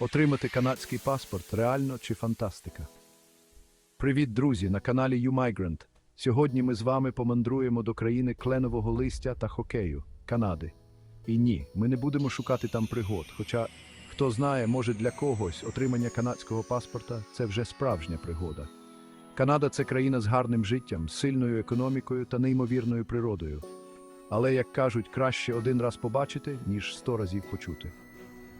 Отримати канадський паспорт реально чи фантастика? Привіт, друзі! На каналі YouMigrant. Сьогодні ми з вами помандруємо до країни кленового листя та хокею Канади. І ні, ми не будемо шукати там пригод. Хоча, хто знає, може для когось отримання канадського паспорта це вже справжня пригода. Канада це країна з гарним життям, сильною економікою та неймовірною природою. Але, як кажуть, краще один раз побачити, ніж сто разів почути.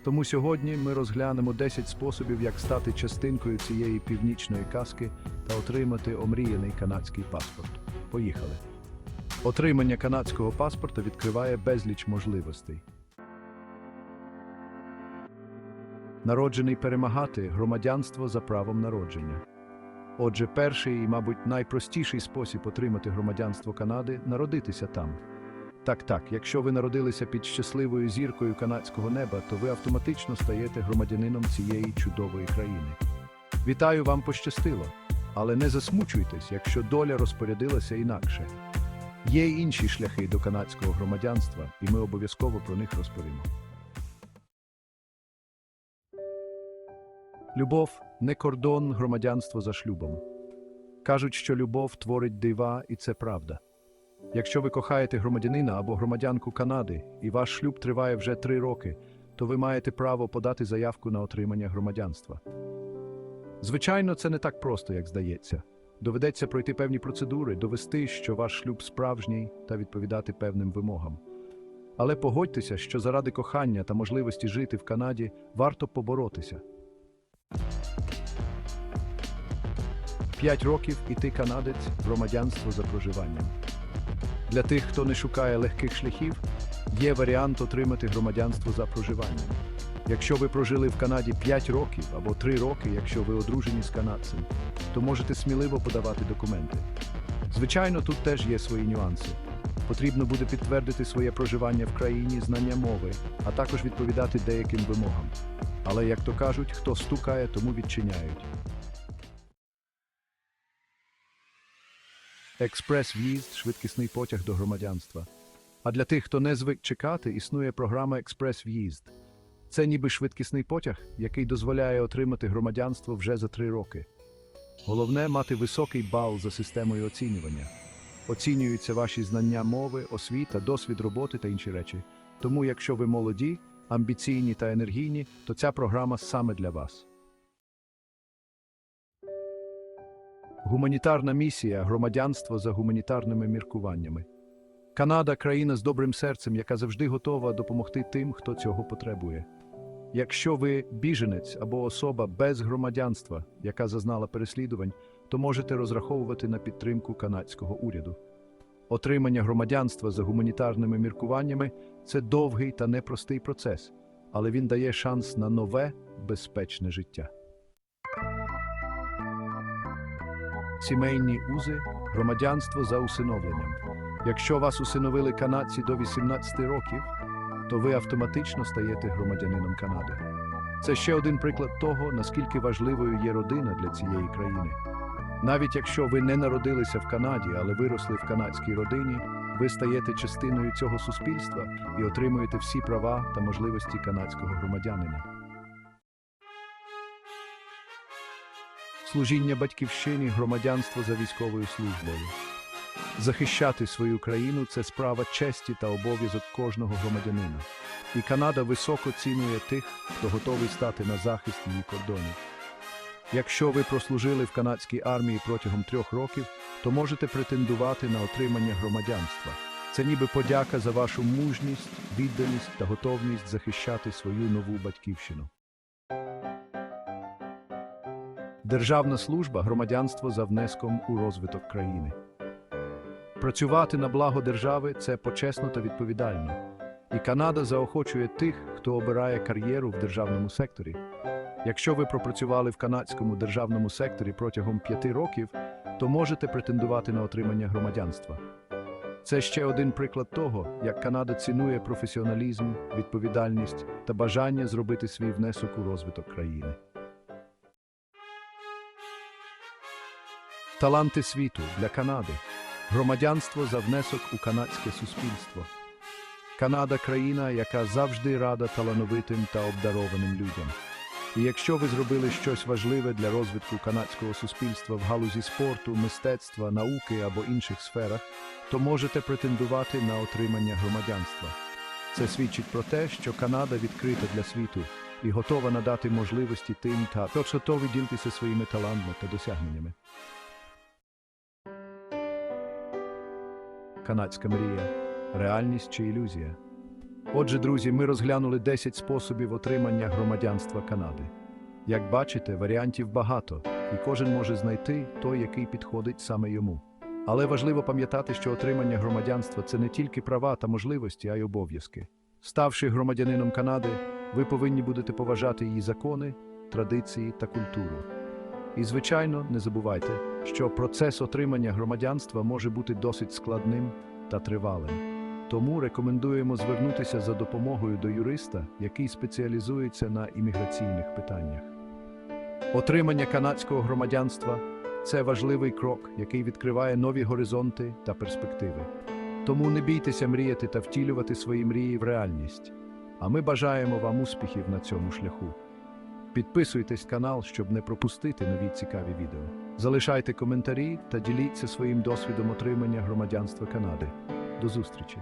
Тому сьогодні ми розглянемо 10 способів, як стати частинкою цієї північної казки та отримати омріяний канадський паспорт. Поїхали. Отримання канадського паспорта відкриває безліч можливостей. Народжений перемагати громадянство за правом народження. Отже, перший і, мабуть, найпростіший спосіб отримати громадянство Канади народитися там. Так, так, якщо ви народилися під щасливою зіркою канадського неба, то ви автоматично стаєте громадянином цієї чудової країни. Вітаю, вам пощастило, але не засмучуйтесь, якщо доля розпорядилася інакше. Є інші шляхи до канадського громадянства, і ми обов'язково про них розповімо. Любов не кордон громадянства за шлюбом. Кажуть, що любов творить дива, і це правда. Якщо ви кохаєте громадянина або громадянку Канади, і ваш шлюб триває вже три роки, то ви маєте право подати заявку на отримання громадянства. Звичайно, це не так просто, як здається. Доведеться пройти певні процедури, довести, що ваш шлюб справжній та відповідати певним вимогам. Але погодьтеся, що заради кохання та можливості жити в Канаді варто поборотися. П'ять років і ти канадець громадянство за проживанням. Для тих, хто не шукає легких шляхів, є варіант отримати громадянство за проживанням. Якщо ви прожили в Канаді 5 років або 3 роки, якщо ви одружені з канадцем, то можете сміливо подавати документи. Звичайно, тут теж є свої нюанси. Потрібно буде підтвердити своє проживання в країні, знання мови, а також відповідати деяким вимогам. Але, як то кажуть, хто стукає, тому відчиняють. Експрес-в'їзд швидкісний потяг до громадянства. А для тих, хто не звик чекати, існує програма Експрес-в'їзд. Це ніби швидкісний потяг, який дозволяє отримати громадянство вже за три роки. Головне мати високий бал за системою оцінювання. Оцінюються ваші знання мови, освіта, досвід роботи та інші речі. Тому, якщо ви молоді, амбіційні та енергійні, то ця програма саме для вас. Гуманітарна місія громадянство за гуманітарними міркуваннями. Канада країна з добрим серцем, яка завжди готова допомогти тим, хто цього потребує. Якщо ви біженець або особа без громадянства, яка зазнала переслідувань, то можете розраховувати на підтримку канадського уряду. Отримання громадянства за гуманітарними міркуваннями це довгий та непростий процес, але він дає шанс на нове, безпечне життя. Сімейні узи громадянство за усиновленням. Якщо вас усиновили канадці до 18 років, то ви автоматично стаєте громадянином Канади. Це ще один приклад того, наскільки важливою є родина для цієї країни. Навіть якщо ви не народилися в Канаді, але виросли в канадській родині, ви стаєте частиною цього суспільства і отримуєте всі права та можливості канадського громадянина. Служіння батьківщині, громадянство за військовою службою. Захищати свою країну це справа честі та обов'язок кожного громадянина. І Канада високо цінує тих, хто готовий стати на захист її кордонів. Якщо ви прослужили в канадській армії протягом трьох років, то можете претендувати на отримання громадянства. Це ніби подяка за вашу мужність, відданість та готовність захищати свою нову батьківщину. Державна служба громадянство за внеском у розвиток країни. Працювати на благо держави це почесно та відповідально. І Канада заохочує тих, хто обирає кар'єру в державному секторі. Якщо ви пропрацювали в канадському державному секторі протягом п'яти років, то можете претендувати на отримання громадянства. Це ще один приклад того, як Канада цінує професіоналізм, відповідальність та бажання зробити свій внесок у розвиток країни. Таланти світу для Канади. Громадянство за внесок у канадське суспільство. Канада країна, яка завжди рада талановитим та обдарованим людям. І якщо ви зробили щось важливе для розвитку канадського суспільства в галузі спорту, мистецтва, науки або інших сферах, то можете претендувати на отримання громадянства. Це свідчить про те, що Канада відкрита для світу і готова надати можливості тим, та хто готовий ділитися своїми талантами та досягненнями. Канадська мрія реальність чи ілюзія. Отже, друзі, ми розглянули 10 способів отримання громадянства Канади. Як бачите, варіантів багато, і кожен може знайти той, який підходить саме йому. Але важливо пам'ятати, що отримання громадянства це не тільки права та можливості, а й обов'язки. Ставши громадянином Канади, ви повинні будете поважати її закони, традиції та культуру. І, звичайно, не забувайте, що процес отримання громадянства може бути досить складним та тривалим. Тому рекомендуємо звернутися за допомогою до юриста, який спеціалізується на імміграційних питаннях. Отримання канадського громадянства це важливий крок, який відкриває нові горизонти та перспективи. Тому не бійтеся мріяти та втілювати свої мрії в реальність. А ми бажаємо вам успіхів на цьому шляху. Підписуйтесь канал, щоб не пропустити нові цікаві відео. Залишайте коментарі та діліться своїм досвідом отримання громадянства Канади. До зустрічі!